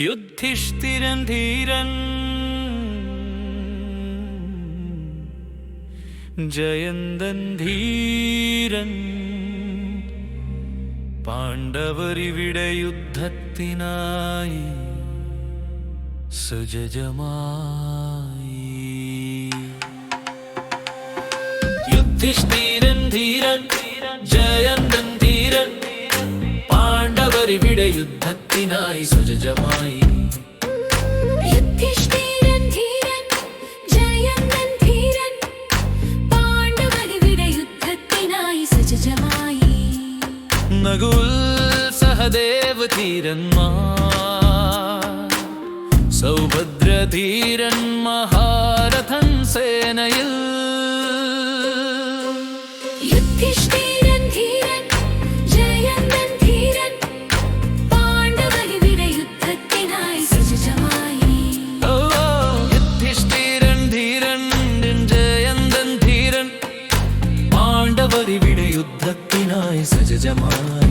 യുധിഷ്ഠിരൻ ധീരൻ. ജയന്തൻ ധീരൻ. പാണ്ഡവരിവിടെ യുദ്ധത്തിനായി സുജജമായി. യുധിഷ്ഠിരൻ ധീരൻ ജയന്തൻ ധീരൻ. അവരിവിടെ യുദ്ധത്തിനായി സുജമായി സഹദേവ് തീരന്മാ സൗഭദ്രധീരൻ മഹാരഥൻ സേനയിൽ. യുദ്ധിഷ്ഠീര അവരിവിടെ യുദ്ധത്തിനായി സജജമായി.